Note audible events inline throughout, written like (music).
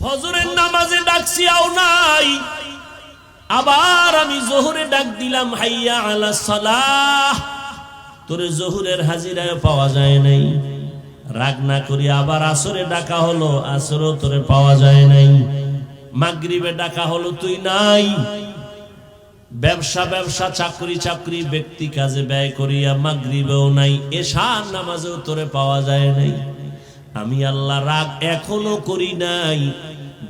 ফজরের নামাজে ডাকছি আও নাই। আবার আমি জোহরে ডাক দিলাম, হাইয়া আলা সালাহ, তোরে জোহরের হাজিরায় পাওয়া যায় নাই। রাগ না করি আবার আসরে ডাকা হলো, আসরও তোরে পাওয়া যায় নাই। মাগরিবে ডাকা হলো তুই নাই। ব্যবসা ব্যবসা, চাকরি চাকরি, ব্যক্তি কাজে ব্যয় করিয়া মাগরিবেও নাই, এশার নামাজেও তোরে পাওয়া যায় নাই। আমি আল্লাহ রাগ এখনও করি নাই।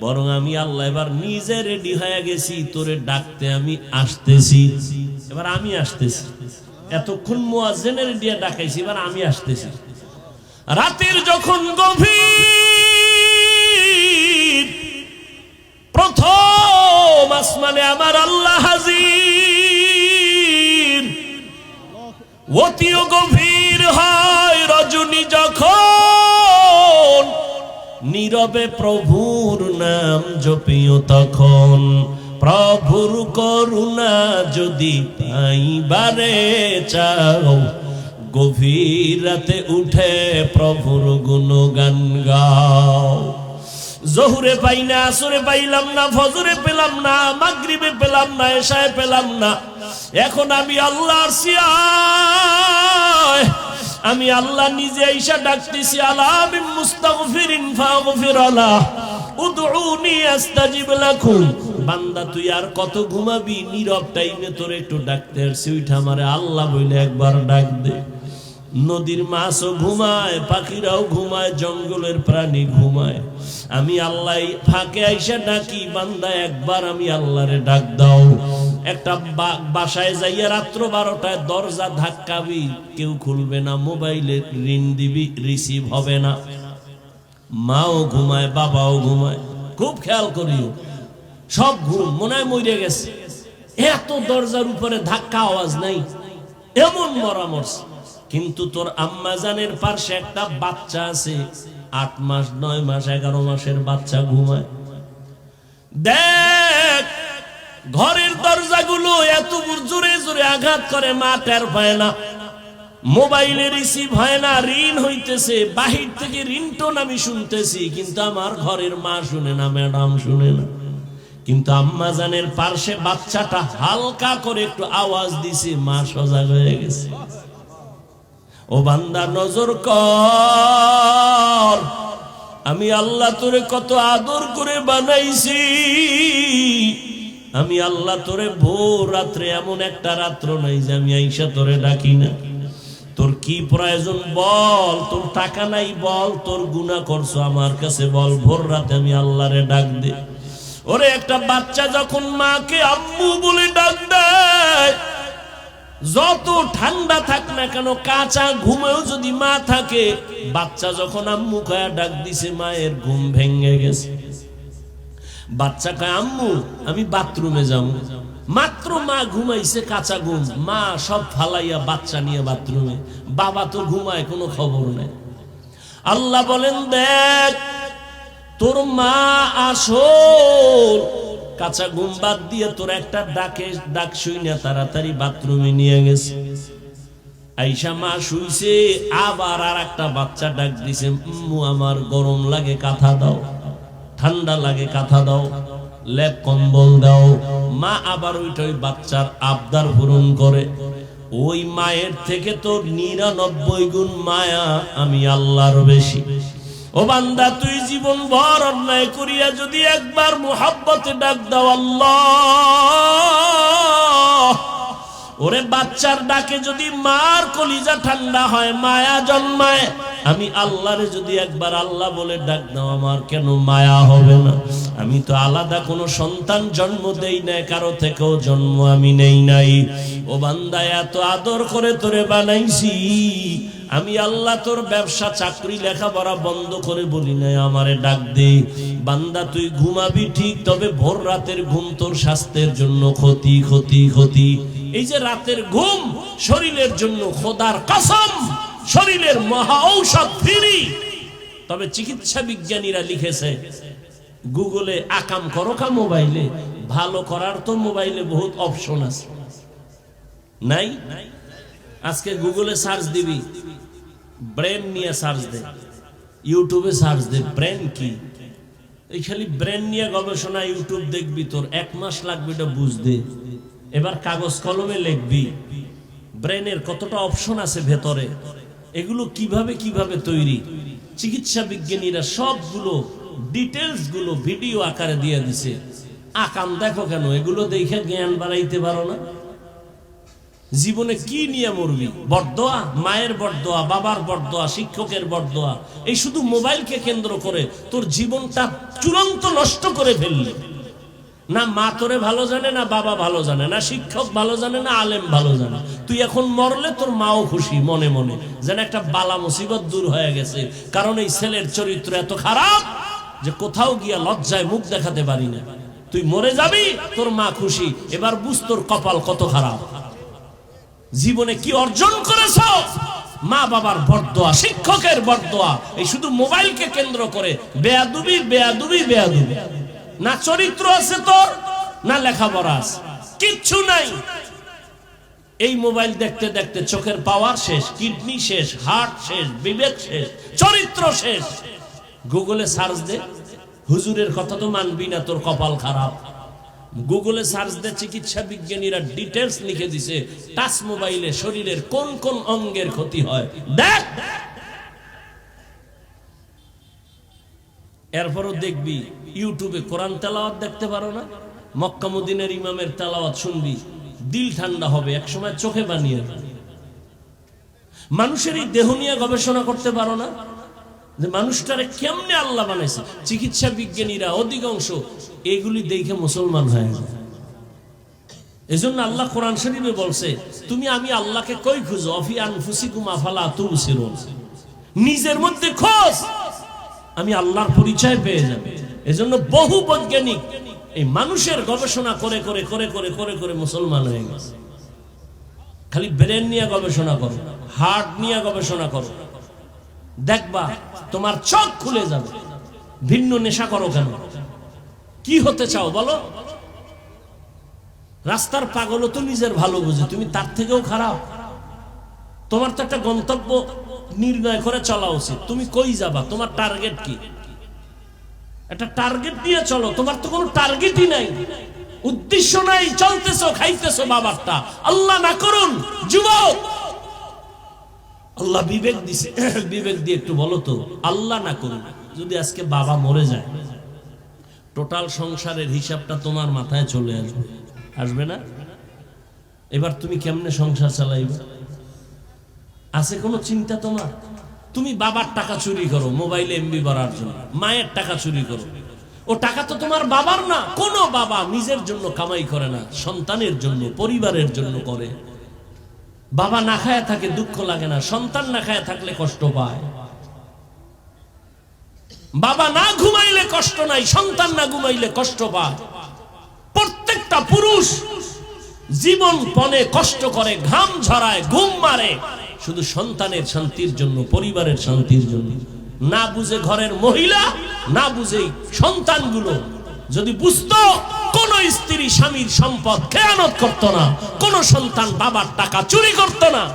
বরং আমি আল্লাহ এবার নিজে রেডি হয়ে গেছি, তোরে ডাকতে আমি আসতেছি। এবার আমি আসতেছি। এতক্ষণ মোয়াজেনের দিয়ে ডাকাইছি, এবার আমি আসতেছি। রাতের যখন গভীর, প্রথম আসমানে আমার আল্লাহ হাজির। অতিও গভীর নীরবে প্রভুর নাম জপিও তখন। প্রভুর করুণা যদি পাইবারে চাও, গভীর রাতে উঠে প্রভুর গুণগান গাও। জহুরে পাই না আসরে পাইলাম না, ফজরে পেলাম না, মাগরিবে পেলাম না, এশায় পেলাম না। এখন আমি আল্লাহর সিয়ায় আমি আল্লাহ নিজে আইসা ডাকতেছি আল্লাহ আলামিন মুস্তাগফিরিন ফাগফির আলাহ উদউনি আস্তাজিব লাকুম। বান্দা, তুই আর কত ঘুমাবি? নীরব টাইমে তোর একটু ডাকতে আসছি। উঠা আমারে, আল্লাহ বইলে একবার ডাক দে। নদীর মাছও ঘুমায়, পাখিরাও ঘুমায়, জঙ্গলের প্রাণী ঘুমায়। আমি আল্লাহ ফাঁকে আইসা ডাকি, বান্দা, একবার আমি আল্লাহরে ডাক দাও। একটা বাসায় যাইয়া রাত্র বারোটায় দরজা ধাক্কাবি, কেউ খুলবে না মোবাইলে, ঋণ দিবি রিসিভ হবে না। মাও ঘুমায়, বাবাও ঘুমায়, খুব খেয়াল করিও, সব ঘুম মনে হয় মরে গেছে। এত দরজার উপরে ধাক্কা আওয়াজ নাই, এমন মরা মরছে কিন্তু তোর আম্মাজানের পার্শ্বে একটা বাচ্চা আছে, আট মাস, নয় মাস, এগারো মাসের বাচ্চা ঘুমায়। দেখ ঘরের দরজাগুলো এত জোরে জোরে আঘাত করে, মা টের পায় না। মোবাইলে রিসিভ হয় না, ঋণ হইতেছে, বাহির থেকে রিংটোন আমি শুনতেছি, কিন্তু আমার ঘরের মা শুনে না, ম্যাডাম শুনে না। কিন্তু আম্মা জানের পার্শ্বে বাচ্চাটা হালকা করে একটু আওয়াজ দিছে, মা সজাগ হয়ে গেছে। ও বান্দা, নজর কর, আমি আল্লাহ তোরে কত আদর করে বানাইছি। আমি আল্লাহ তোরে ভোর রাত্রে এমন একটা রাত্র নাই যে আমি আইসা তোরে ডাকি না। তোর কি প্রয়োজন বল, তোর টাকা নাই বল, তোর গুণা করছ আমার কাছে বল, ভোর রাতে আমি আল্লাহরে ডাক দে। ওরে একটা বাচ্চা যখন মাকে আম্মু বলে ডাক দেয়, যত ঠান্ডা থাক না কেন, কাঁচা ঘুমেও যদি মা থাকে, বাচ্চা যখন আম্মু খায়া ডাক দিছে, মায়ের ঘুম ভেঙে গেছে। বাচ্চা কয় আম্মু, আমি বাথরুমে যাব। মাত্র মা ঘুমাইছে কাঁচা ঘুম। মা সব ফালাইয়া বাচ্চা নিয়ে বাথরুমে। বাবা তো ঘুমায়, কোনো খবর নেই। আল্লাহ বলেন, দেখ, তোর মা আসল। কাঁচা ঘুম বাদ দিয়ে তোর একটা ডাকে, ডাক শুই না তাড়াতাড়ি বাথরুমে নিয়ে গেছে। আইসা মা শুইছে, আবার আর একটা বাচ্চা ডাক দিছে আমার গরম লাগে, কাঁথা দাও। ঠান্ডা লাগে, কাঁথা দাও, লেপ, কম্বল দাও। মা আবার ওইটা ওই বাচ্চার আবদার পূরণ করে। ওই মায়ের থেকে তোর নিরানব্বই গুণ মায়া আমি আল্লাহর বেশি। ও বান্দা, তুই জীবন ভর অন্যায় করিয়া যদি একবার মোহাব্বতে ডাক দাও, আল্লাহ। ওরে বাচ্চার ডাকে যদি মার কলিজা ঠান্ডা হয়, মায়া জন্মায়। আমি আল্লাহরে যদি একবার আল্লাহ বলে ডাক দাও, আমার কেন মায়া হবে না? আমি তো আলাদা কোনো সন্তান জন্ম দেই নাই, কারও থেকেও জন্ম আমি নেই নাই। ও বান্দা, এত আদর করে তোরে বানাইছি। আমি আল্লাহ তোর ব্যবসা, চাকরি, লেখাপড়া বন্ধ করে বলি নাই, আমারে ডাক দে। বান্দা, তুই ঘুমাবি ঠিক, তবে ভোর রাতের ঘুম তোর স্বাস্থ্যের জন্য ক্ষতি ক্ষতি ক্ষতি। এই যে রাতের ঘুম, শরীরের জন্য খোদার কসম। শরীরের মহা ঔষধ ফিরি। তবে চিকিৎসা বিজ্ঞানীরা লিখেছে, গুগলে আকাম করো কা মোবাইলে, ভালো করার তো মোবাইলে বহুত অপশন আছে। নাই? আজকে গুগলে সার্চ দিবি, ব্রেন নিয়ে সার্চ দে, ইউটিউবে সার্চ দে, ব্রেন কি? এই খালি ব্রেন নিয়ে গবেষণা, ইউটিউব দেখবি তোর, এক মাস লাগবে এটা বুঝতে। এবার কাগজ কলমে লিখবি, ব্রেনের কতটা অপশন আছে ভেতরে? এগুলো কীভাবে কীভাবে তৈরি? চিকিৎসা বিজ্ঞানীরা সবগুলো ডিটেলসগুলো ভিডিও আকারে দিয়ে দিছে। আকাম দেখো কেন? এগুলো দেখে জ্ঞান বাড়াইতে পারো না। জীবনে কি নিয়ে মরবি? বরদোয়া মায়ের বরদোয়া বাবার বরদোয়া শিক্ষকের বরদোয়া এই শুধু মোবাইলকে কেন্দ্র করে তোর জীবনটা চূড়ান্ত নষ্ট করে ফেললি। না মা তোরে ভালো জানে, না বাবা ভালো জানে, না শিক্ষক ভালো জানে, না আলেম ভালো জানে। তুই এখন মরলে তোর মাও খুশি মনে মনে। যেন একটা বালা মুসিবত দূর হয়ে গেছে। কারণ এই ছেলের চরিত্র এত খারাপ যে কোথাও গিয়া লজ্জায় মুখ দেখাতে পারি না। তুই মরে যাবি, তোর মা খুশি। এবার বুঝ তোর কপাল কত খারাপ। জীবনে কি অর্জন করেছ? মা বাবার বরদোয়া, শিক্ষকের বরদোয়া। এই শুধু মোবাইলকে কেন্দ্র করে। বেয়াদুবি বেয়াদুবি বেয়াদুবি। না চরিত্র আছে তোর, না লেখাপড়া আছে। কিচ্ছু নাই। এই মোবাইল দেখতে দেখতে চোখের পাওয়ার শেষ, কিডনি শেষ, হার্ট শেষ, বিবেক শেষ, চরিত্র শেষ। গুগলে সার্চ দে, হুজুরের কথা তো মানবি না, তোর কপাল খারাপ। গুগলে সার্চ দে, চিকিৎসা বিজ্ঞানীরা ডিটেলস লিখে দিছে, টাচ মোবাইলে শরীরের কোন কোন অঙ্গের ক্ষতি হয়। দেখ। এরপরও দেখবি ইউটিউবে কোরআন তেলাওয়াত দেখতে পারো না? মক্কামুদ্দিনের ইমামের তেলাওয়াত শুনবি, দিল ঠান্ডা হবে, একসময় চোখে বানিয়ে মানুষের এই দেহ নিয়ে গবেষণা করতে পারো না? যে মানুষটারে কেমনে আল্লাহ বানাইছে? চিকিৎসা বিজ্ঞানীরা অধিকাংশ এগুলি দেখে মুসলমান হয়ে যায়। এজন্য আল্লাহ কোরআন শরীফে বলছে, তুমি আমি আল্লাহকে কই খুঁজো? অফি আনফুসিকুম আফালা তুবসিরুন? নিজের মধ্যে খোঁজ, আমি আল্লাহর পরিচয় পেয়ে যাবে। এজন্য বহু বৈজ্ঞানিক এই মানুষের গবেষণা করে করে করে করে করে করে মুসলমান হয়ে গেছে। খালি ব্রেন নিয়ে গবেষণা করো, হার্ট নিয়ে গবেষণা করো। দেখবা তোমার চোখ খুলে যাবে, ভিন্ন নেশা করো কেন? কি হতে চাও বলো? রাস্তার পাগলও তো নিজের ভালো বুঝে, তুমি তার থেকেও খারাপ। তোমার তো একটা গন্তব্য নির্ণয় করে চলা উচিত। তুমি কই যাবা? তোমার টার্গেট কি? একটা টার্গেট নিয়ে চলো। তোমার তো কোনো টার্গেটই নাই। উদ্দেশ্য নাই, চলতেছো, খাইতেছো বাবারটা। আল্লাহ না করুন, যুবক! আল্লাহ বিবেক দিছে। (clears throat) বিবেক দিয়ে একটু বলো তো, আল্লাহ না করুন, যদি আজকে বাবা মরে যায় টোটাল সংসারের হিসাবটা তোমার মাথায় চলে আসবে। আসবে না? এবার তুমি কেমনে সংসার চালাইবে? আছে কোনো চিন্তা তোমার? তুমি বাবার টাকা চুরি করো, মোবাইলে এমবি ভরার জন্য। মায়ের টাকা চুরি করো। ও টাকা তো তোমার বাবার না, কোনো বাবা নিজের জন্য কামাই করে না, সন্তানের জন্য, পরিবারের জন্য করে। বাবা না খায় থাকে দুঃখ লাগে না, সন্তান না খায় থাকলে কষ্ট পায়। বাবা না ঘুমাইলে কষ্ট নাই, সন্তান না ঘুমাইলে কষ্ট পায়। প্রত্যেকটা পুরুষ জীবন পনে কষ্ট করে, ঘাম ঝরায়, ঘুম মারে। শুধু সন্তানের শান্তির জন্য, পরিবারের শান্তির জন্য। না বুঝে ঘরের মহিলা, না বুঝে সন্তানগুলো। যদি বুঝতো, কোন স্ত্রী স্বামীর সম্পদ খেয়ানত করত না, কোন সন্তান বাবার টাকা চুরি করত না।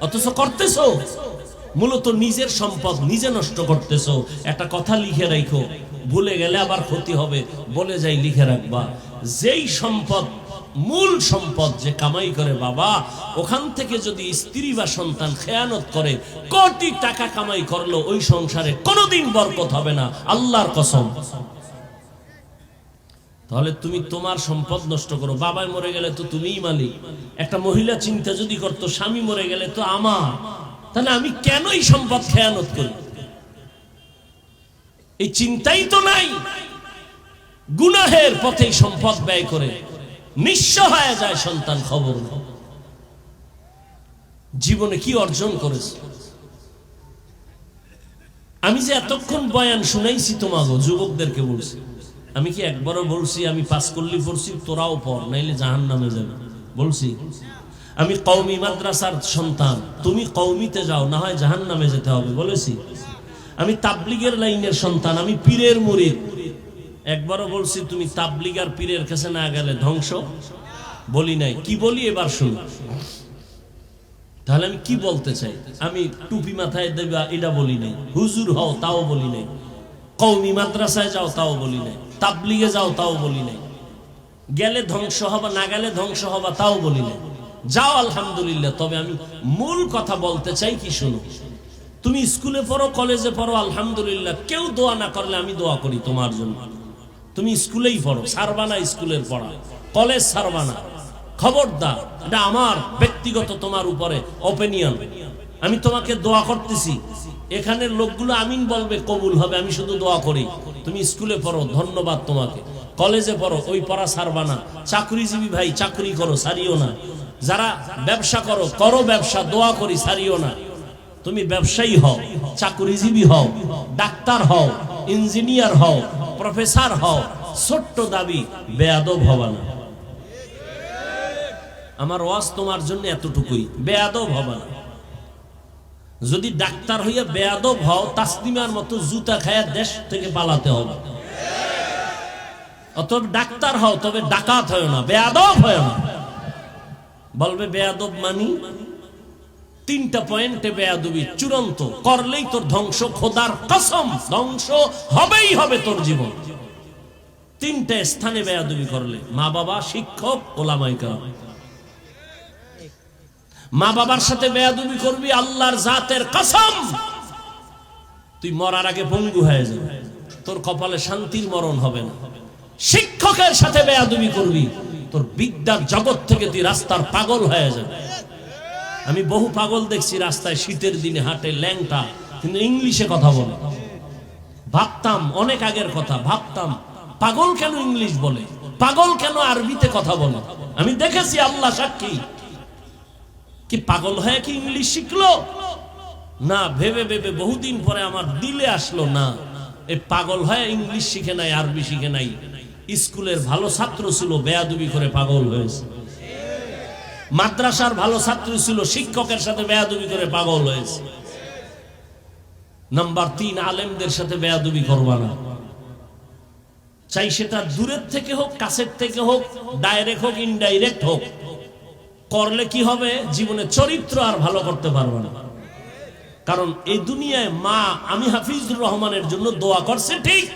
অথচ করতেছ। মূলত নিজের সম্পদ নিজে নষ্ট করতেছ। একটা কথা লিখে রাখো। ভুলে গেলে আবার ক্ষতি হবে। বলে যাই লিখে রাখবা। যেই সম্পদ মূল সম্পদ যে কামাই করে বাবা, ওখান থেকে যদি স্ত্রী বা সন্তান খেয়ানত করে, কোটি টাকা কামাই করল ওই সংসারে কোনোদিন বরকত হবে না। আল্লাহর কসম। তাহলে তুমি তোমার সম্পদ নষ্ট করো। বাবাই মরে গেলে তো তুমিই মালিক। একটা মহিলা চিন্তা যদি করতো, স্বামী মরে গেলে তো আমার। তাহলে আমি কেন এই সম্পদ খেয়ানত করি? এই চিন্তাই তো নাই। গুনাহের পথে সম্পদ ব্যয় করে। নিঃস্ব হয়ে যায় সন্তান খবর। জীবনে কি অর্জন করেছে? আমি যে এতক্ষণ বয়ান শুনাইছি তোমাকে যুবকদেরকে বলছি। আমি কি একবারও বলছি, আমি পাস করলি পড়ছি, তোরাও পড়, নাইলে জাহান নামে যাবে। বলছি, আমি কৌমি মাদ্রাসার সন্তান, তুমি কৌমিতে যাও, না হয় জাহান নামে যেতে হবে, বলেছি। আমি তাবলিগের লাইনের সন্তান, আমি পীরের মুরিদ। একবারও বলছি, তুমি তাবলিগ আর পীরের কাছে না গেলে ধ্বংস? বলি নাই। কি বলি এবার শুনো। তাহলে আমি কি বলতে চাই? আমি টুপি মাথায় দেবা, এটা বলি নাই। হুজুর হও, তাও বলি নাই। কৌমি মাদ্রাসায় যাও, তাও বলি নাই। তাবলিগে যাও, তাও বলি নাই। গেলে ধ্বংস হবা, না গেলে ধ্বংস হবা, তাও বলি নাই। যাও, আলহামদুলিল্লাহ। তবে আমি মূল কথা বলতে চাই কি শুনো? তুমি স্কুলে পড়ো, কলেজে পড়ো, আলহামদুলিল্লাহ। কেউ দোয়া না করলে আমি দোয়া করি তোমার জন্য। তুমি স্কুলেই পড়ো, সারবানা স্কুলের পড়া, কলেজ সারবানা। খবরদার, এটা আমার ব্যক্তিগত তোমার উপরে ওপিনিয়ন আমি তোমাকে দোয়া করতেছি, এখানের লোকগুলো আমিন বলবে, কবুল হবে, আমি শুধু দোয়া করি। তুমি স্কুলে পড়ো, ধন্যবাদ তোমাকে। কলেজে পড়ো, ওই পড়া সারবানা। চাকরিজীবী ভাই, চাকরি করো, সারিও না। যারা ব্যবসা করো করো ব্যবসা, দোয়া করি, সারিও না। তুমি ব্যবসায়ী হও, চাকরিজীবী হও, ডাক্তার হও, ইঞ্জিনিয়ার হও প্রফেসর হও, ছোট্ট দাবি, বেয়াদব হবা না। আমার ওয়াজ তোমার জন্য এতটুকুই, বেয়াদব হবা না। যদি ডাক্তার হইয়া বেয়াদব হও, তাসলিমার মতো জুতা খায়া দেশ থেকে পালাতে হবে। অতএব ডাক্তার হও, তবে ডাকাত হয় না, বেয়াদব হয় না। বলবে বেয়াদব মানি? তিনটা পয়েন্টে বেয়াদবি চূড়ান্ত। করলেই তোর ধ্বংস, খোদার কসম। ধ্বংস হবেই হবে তোর জীবন। তিনটা স্থানে বেয়াদবি করলে। মা বাবা, শিক্ষক, ওলামাইকা। মা বাবার সাথে বেয়াদবি করবি, আল্লাহর জাতের কসম। তুই মরার আগে পঙ্গু হয়ে যাবে তোর কপালে শান্তির মরণ হবে না। শিক্ষকের সাথে বেয়াদবি করবি। তোর বিদ্যার জগৎ থেকে তুই রাস্তার পাগল হয়ে যাবে আমি বহু পাগল দেখছি রাস্তায় শীতের দিনে হাঁটে ল্যাংটা, কিন্তু ইংলিশে কথা বলে। ভাবতাম, অনেক আগের কথা, ভাবতাম, পাগল কেন ইংলিশ বলে? পাগল কেন আরবিতে কথা বলে? আমি দেখেছি আল্লাহ সাক্ষী। কি পাগল হয়ে কি ইংলিশ শিখলো? না, ভেবে ভেবে বহুদিন পরে আমার দিলে আসলো না। এ পাগল হয়ে ইংলিশ শিখে নাই, আরবি শিখে নাই। স্কুলের ভালো ছাত্র ছিল, বেয়াদুবি করে পাগল হয়েছে। মাদ্রাসার ভালো ছাত্র ছিল, শিক্ষকের সাথে বেয়াদুবি করে পাগল হয়েছে। নাম্বার তিন, আলেমদের সাথে বেয়াদুবি করবা না। চাই সেটা দূরের থেকে হোক, কাছের থেকে হোক ডাইরেক্ট হোক ইনডাইরেক্ট হোক। করলে কি হবে? জীবনে চরিত্র আর ভালো করতে পারবে না। কারণ এই দুনিয়ায় মা আমি হাফিজুর রহমানের জন্য দোয়া করছে, ঠিক?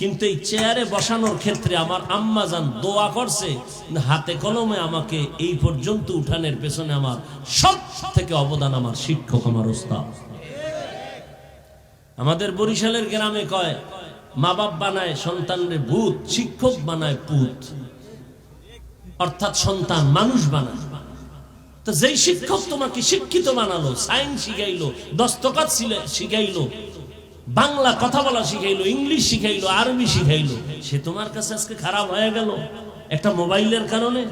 কিন্তু এই চেয়ারে বসানোর ক্ষেত্রে আমার আম্মা যান দোয়া করছে, হাতে কলমে আমাকে এই পর্যন্ত উঠানের পেছনে আমার সব থেকে অবদান আমার শিক্ষক, আমার ওস্তাদ। আমাদের বরিশালের গ্রামে কয় মা বাপ বানায় সন্তানরে ভূত, শিক্ষক বানায় পুত। অর্থাৎ সন্তান মানুষ বানায়। তো যেই শিক্ষক তোমাকে শিক্ষিত বানালো সায়েন্স শিখাইলো দস্তকাত শিখাইলো বাংলা কথা বলা শিখাইলো, ইংলিশ শিখাইলো, আরবি শিখাইলো। সে তোমার কাছে আজকে খারাপ হয়ে গেল? একটা মোবাইলের কারণে?